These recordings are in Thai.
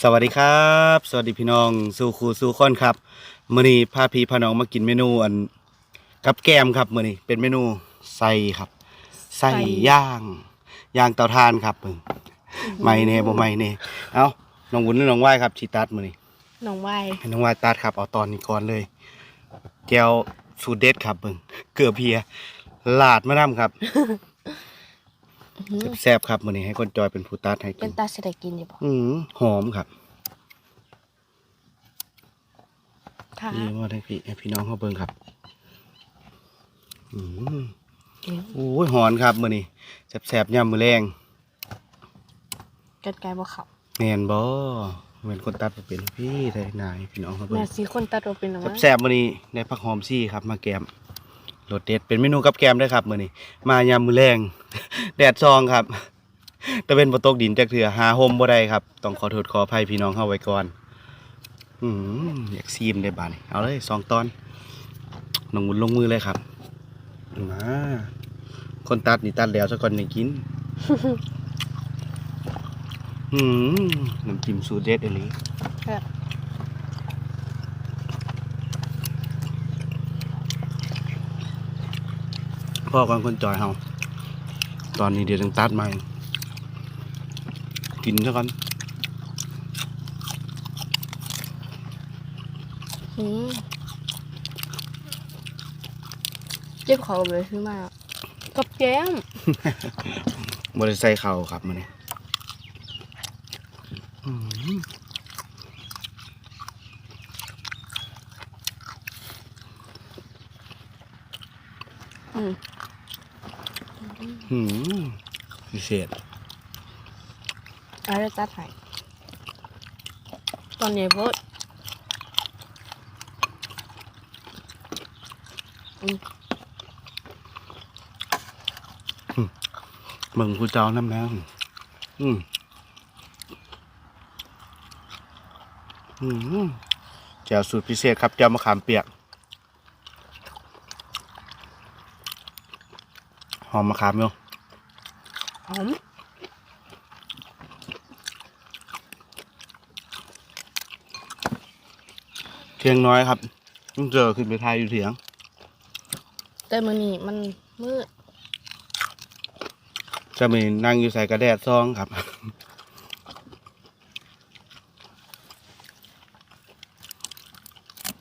สวัสดีครับ สวัสดีพี่น้องสู่ครูสู่ค้อนครับมื้อนี้พาพี่พาน้องมากินเมนูอันกับแกล้มครับมื้อนี้เป็นเมนูไส้ครับไส้ย่างย่างเตาถ่านครับเพิ่งไม่แน่บ่ไม่แน่เอ้าน้องวุ้นหรือน้องว่ายครับชีตัดมื้อนี้น้องวายให้น้องว่ายตัดครับเอาตอนนี้ก่อนเลยแก้วสูตรเด็ดครับเบิ่งเกลือเพียลาดมะน้ำครับ แซ่บๆครับมื้อนี้ให้คนจอยเป็นผู้ตัดให้กิเป็นนตาเสได็กินอยู่บ่อืมหอมครับค่ะนี่ว่าให้พี่ให้พี่น้องเขาเบิ่งครับ อืมโอ้ยหอนครับมื้อนี้แซ่บๆยามมื้อแรงกันไกลบ่ขับแม่นบ่แม่นคนตัดบ่เป็นพี่ไทยนายพี่น้องเขาเบิ่แม่งสีคนตัดตัวเป็นหรอวะแซ่บๆมื้อนี้ได้ผักหอมซี่ครับมาแกม รสเด็ดเป็นเมนูกับแกมด้วยครับมื้อนี้มายามมื้อแรงแดดซองครับตะเวนบ่ตกดินจักเทื่อหาห่มบ่ได้ครับ ต้องขอโทษขออภัยพี่น้องเฮาไว้ก่อนอืมอยากซีมได้บาดนี้เอาเลยสองตอนน้องหมุนลงมือเลยครับมาคนตัดนี่ตัดแล้วซะก่อนยังกินอืมน้ำจิ้มสูตรเด็ดเอหลีครับ พ่อก่อนคนจอยเฮาตอนนี้เดี๋ยวต้องตัดใหม่กินซะก่อนอืมเจ็บคอเลยขึ้นมากับแก้มบริใส่เข่าวครับมันนี่อืม อืม อืมพิเศษเอาได้ตัดให้ตอนนี้เบิดอืมเบิ่งผู้เจ้าน้ำแล้วอืมอืมแจ่วสูตรพิเศษครับแจ่วมะขามเปียก อมมะขามอยู่หอมเทียงน้อยครับต้องเจอขึ้นไปทายอยู่เถียง แต่มื้อนี้มันมืดจะมีนั่งอยู่ใส่กระแดดซองครับ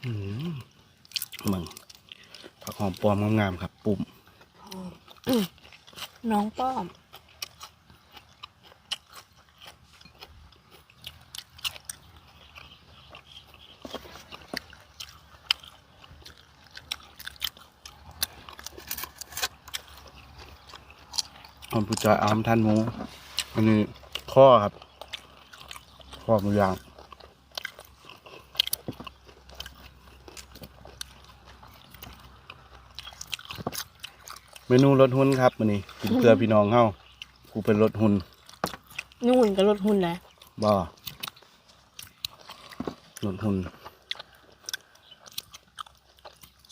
อืมมึงผักหอมปลอมงามๆครับ ปุ่ม น้องป้อมหอมผู้จอยอามท่านหมู อันนี้ข้อครับ ข้อมือยาง มนูรสหุ่นครับมันนี้กินเกลือพี่น้องเฮากูเป็นรสหุ่นนู่นก็ลดหุ่นนะบ่รสหุ่น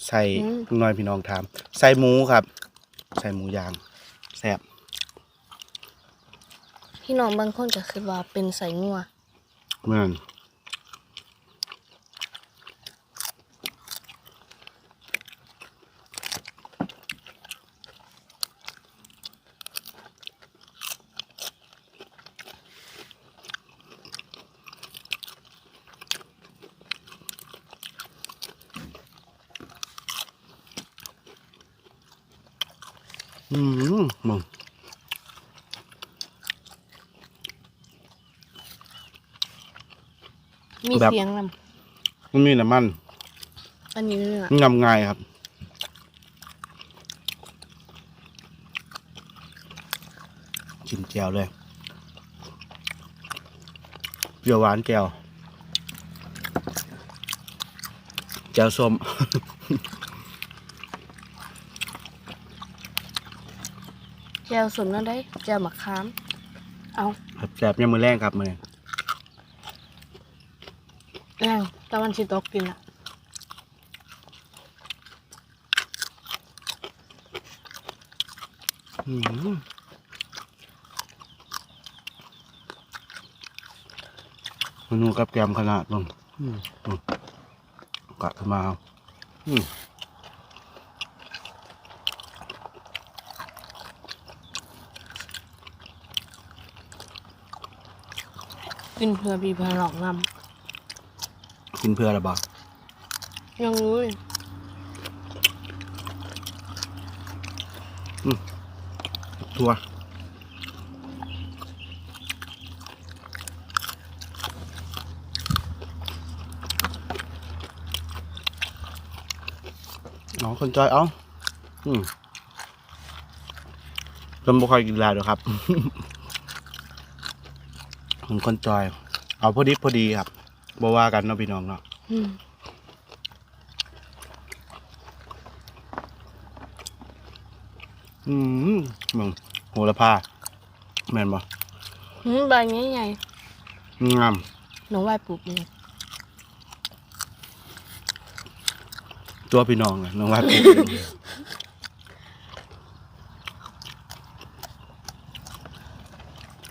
ใส่น้อยพี่น้องถาม ใส่หมูครับ ใส่หมูย่างแซ่บพี่น้องบางคนก็คือว่าเป็นใส่งัวเหมือน อืมมึงมีแบบเสียงนมันมีน้ำมันำอันนี้เนื้องำง่ายครับชิมแก้วเลยเปรี้ยวหวานแก้วแก้วส้ม แจวสมนั่นได้แจวมะขาม เอาแสบๆยังมือแรงครับมือนี้แรงตะวันชิตกกินละอืมเมนูกับแกมขนาดนึงอืมอืมกะขึ้นมาเอาอืม กินเพื่อพี่เพื่อหลอกนกินเพื่ออะไรบ้างำยังรู้เลยทัวน้องคนจอยเอาอืมจนบ่ค่อยกินแล้วเดี๋ยวครับ ผมคนจอย เอาพอดีพอดีครับบ่ว่ากันเนาะพี่น้องเนาะอืมอืมมึงโหระพาแม่นบ่อืมใบนี้ใหญ่งามหนูไหว้ปลูกเองตัวพี่น้องอะน้องว่าปลูกเอง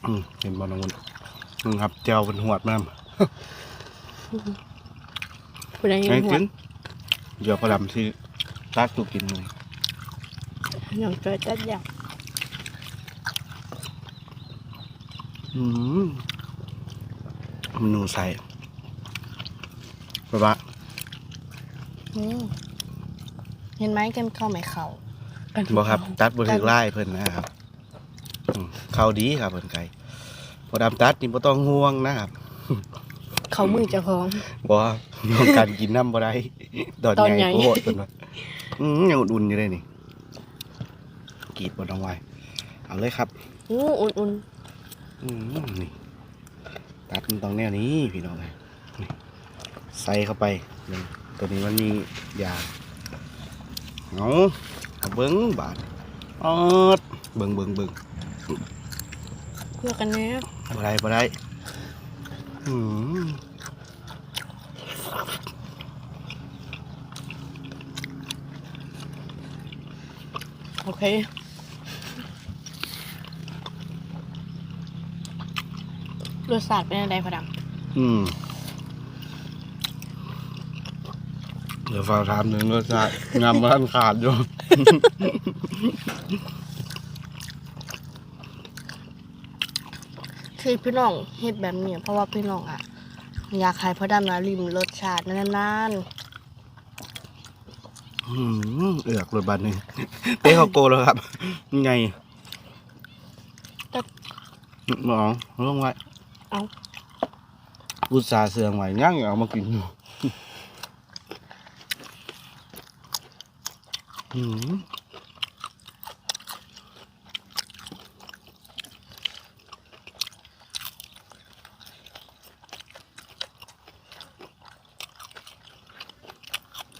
อืมเห็นบ่น้องวุ้น นึงครับเจ้าเป็นหวดแม่มเป็นยังไงไงหัวกินเดี๋ยวพอดำที่ตักตูกินเลยอย่างจอยจัดอย่างอืมเมนูใส่ปะปะอืมเห็นไหมกันเข้าไหมเขากันบอกครับ ตัดบริไล่เพิ่นนะครับอืมเข้าดีครับเพิ่นไก่ พอดำตัดนี่บ่ต้องห่วงนะครับเขามือเจะพองบ่ต้องการกินน้ำบ่ได้ตอนตอนใหใหญ่ ญ่โคตรเพิ่นว่าอืมยังอุ่นๆอยู่เลยนี่กรีดบ่ต้องไวเอาเลยครับ อู้อุ่นอืมนี่ตัดมันตรงแนวนี้พี่น้องเลยนี่ใส่เข้าไปนี่ตัวนี้มันมียาเอาเอาเบิ้งบาดออดเบิ้งเบิ้งเบิ้งๆเพื่อกันแน่ บ่ได้บ่ได้อืมโอเครสชาติเป็นอะไรพอดอืมเดี๋ยวฝากถามหนึ่งรสชาติงามร้านขาดอยู่ำคือพี่น้องเฮ็ดแบบนี้เพราะว่าพี่น้องอะ อยากให้พอดำนะริมรสชาตินานอืมเอือกรถบัสหนึ่งเต้เขาโกแล้วครับไงหมองลงไว้ๆเอาอุตส่าห์เสืองไว้ย่างเอามากินอยู่อืม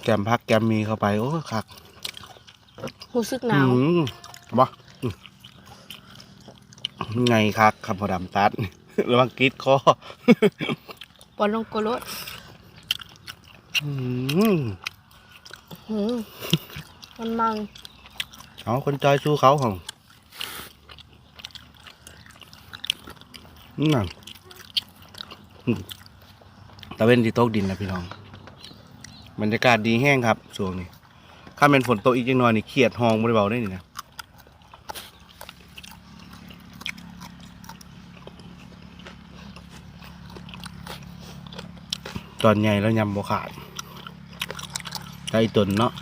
แกมพักแกมมีเข้าไป โอ้คักรู้สึกหนาวอืมบ่อืมไงคักคำพอดำตัดระวังกรีดคอปอนลงโกรสอืมหืมมันมันเอาคนจอยสู้เขาของนั่นอืมตะเวนที่ตกดินนะพี่น้อง บรรยากาศดีแห้งครับช่วงนี้ถ้าเป็นฝนตกอีกจังหน่อยนี่เครียดหองบริเบาได้นี่นะตอนใหญ่แล้วยำบวขาดไก่ตุนเนาะ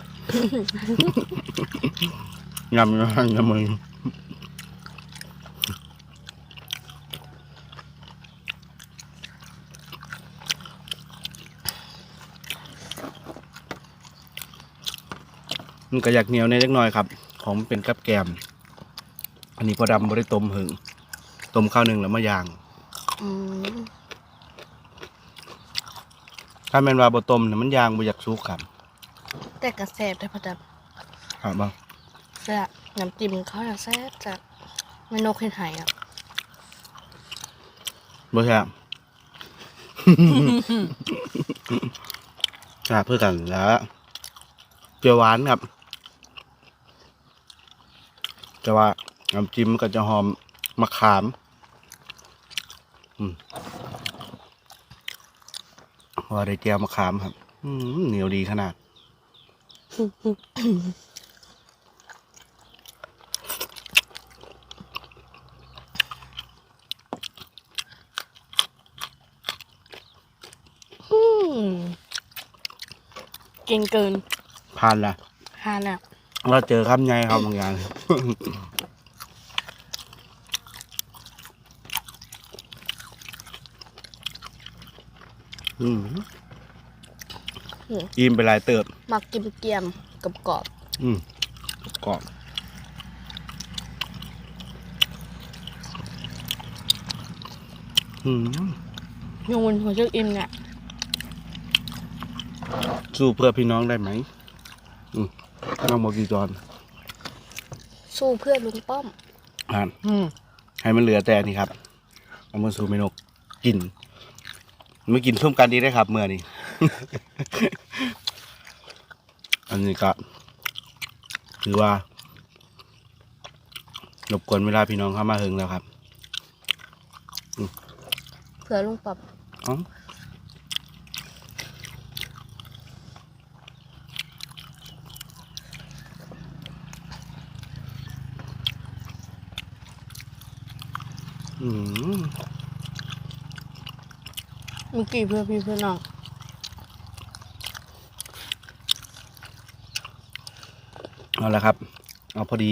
ยำยังยำมึง มันก็อยากเหนียวในเล็กน้อยครับ ของมันเป็นกับแกม อันนี้พอดำบ่ได้ต้มหึงต้มข้าวหนึ่งแล้วมาย่าง อืมถ้าแม่นว่าบ่ต้มเนี่ยมันย่างบ่อยากสุกครับแต่กระแสบได้พอดครับบ่ำแซ่บน้ำจิ้มเขาอยากแซ่บจากเมนูเห็นไหายอะบ่ใช่ครับเพื่อกันแล้วเปรี้ยวหวานครับ แต่ว่าน้ำจิ้มมันก็จะหอมมะขาม อืมว่าได้แก้วมะขามครับ อืมเหนียวดีขนาด อืมเก่งเกินผ่านละฮาน่ะ เราเจอคำไงครับบางอย่างอืมอิ่มไปหลายเติบมักกินเกียมกับกรอบอืมกรอบอืมยงวนหัวเชือกอิ่มเนี่ยสู้เพื่อพี่น้องได้ไหมอืม น้องบอกกี่จอนสู้เพื่อลุงป้อมอ่านอืมให้มันเหลือแต่นี่ครับเอามาสู่เมนูกินไม่กินส้มกันดีได้ครับ เมื่อนี้ อันนี้ก็ถือว่ารบกวนเวลาพี่น้องเข้ามาเฮงแล้วครับเพื่อลุงป้อม อ๋ออืม เมื่อกี้เพื่อพี่เพื่อน้องเอาละครับ เอาพอดี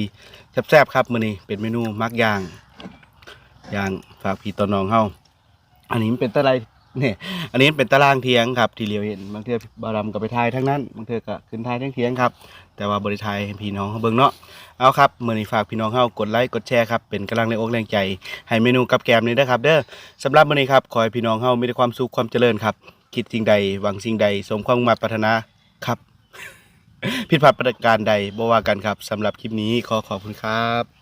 แซ่บๆครับมื้อนี้เป็นเมนูมักย่างย่างฝากพี่ตอนน้องเฮาอันนี้มันเป็นตะไล เนี่ยอันนี้เป็นตารางเทียงครับ ที่เรียวเห็นบางเทือบารำก็ไปทายทั้งนั้นบางเทือก็ขึ้นทายทั้งเทียงครับ แต่ว่าบริทายพี่น้องเขาเบิ่งเนาะเอาครับมื้อนี้ฝากพี่น้องเฮากดไลค์กดแชร์ครับเป็นกำลังแรงอกแรงใจให้เมนูกับแกมนี้ด้วยครับ เด้อสำหรับมื้อนี้ครับขอให้พี่น้องเฮามีแต่ความสุขความเจริญครับ คิดสิ่งใดหวังสิ่งใด สมความมุ่งมั่นปรารถนาครับผิดพลาดประการใดบ่ว่ากันครับสำหรับคลิปนี้ขอขอบคุณครับ